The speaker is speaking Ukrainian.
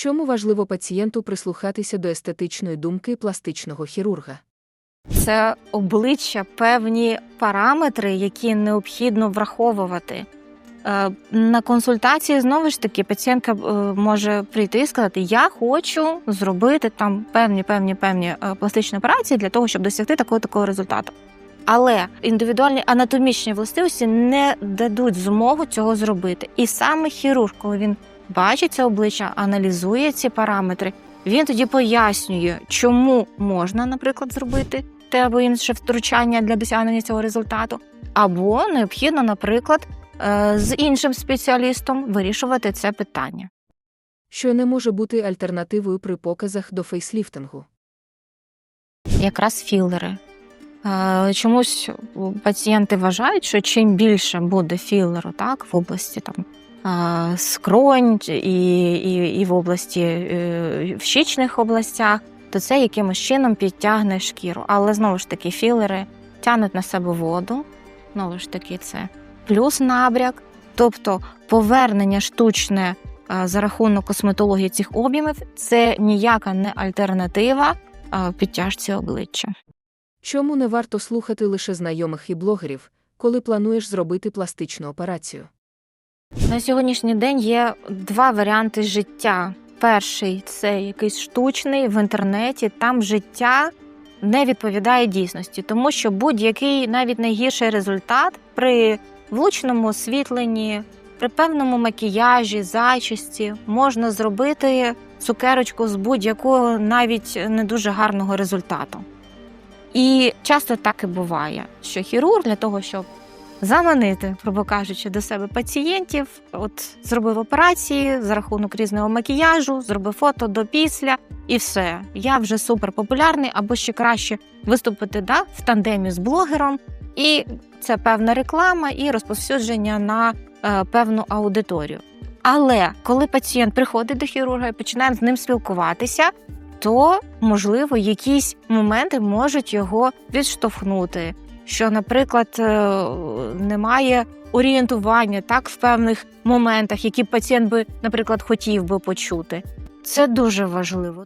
Чому важливо пацієнту прислухатися до естетичної думки пластичного хірурга? Це обличчя певні параметри, які необхідно враховувати. Е, На консультації знову ж таки пацієнтка е, може прийти і сказати: Я хочу зробити там певні певні певні е, пластичні операції для того, щоб досягти такого такого результату. Але індивідуальні анатомічні властивості не дадуть змогу цього зробити. І саме хірург, коли він бачить це обличчя, аналізує ці параметри, він тоді пояснює, чому можна, наприклад, зробити те або інше втручання для досягнення цього результату, або необхідно, наприклад, е, з іншим спеціалістом вирішувати це питання. Що не може бути альтернативою при показах до фейсліфтингу? Якраз філери. Е, Чомусь пацієнти вважають, що чим більше буде філеру так, в області там, скронь і, і, і в області е, в щічних областях, то це якимось чином підтягне шкіру. Але знову ж таки, філери тягнуть на себе воду, знову ж таки, це плюс набряк, тобто повернення штучне за рахунок косметології цих об'ємів це ніяка не альтернатива підтяжці обличчя. Чому не варто слухати лише знайомих і блогерів, коли плануєш зробити пластичну операцію? На сьогоднішній день є два варіанти життя. Перший це якийсь штучний в інтернеті, там життя не відповідає дійсності, тому що будь-який навіть найгірший результат при влучному освітленні, при певному макіяжі, зачісті можна зробити цукерочку з будь-якого навіть не дуже гарного результату. І часто так і буває, що хірург для того, щоб заманити, грубо кажучи, до себе пацієнтів. От зробив операції за рахунок різного макіяжу, зробив фото до після, і все. Я вже супер популярний, або ще краще виступити да, в тандемі з блогером. І це певна реклама і розповсюдження на е, певну аудиторію. Але коли пацієнт приходить до хірурга і починає з ним спілкуватися, то можливо якісь моменти можуть його відштовхнути що, наприклад, е, немає орієнтування так в певних моментах, які пацієнт би, наприклад, хотів би почути. Це дуже важливо.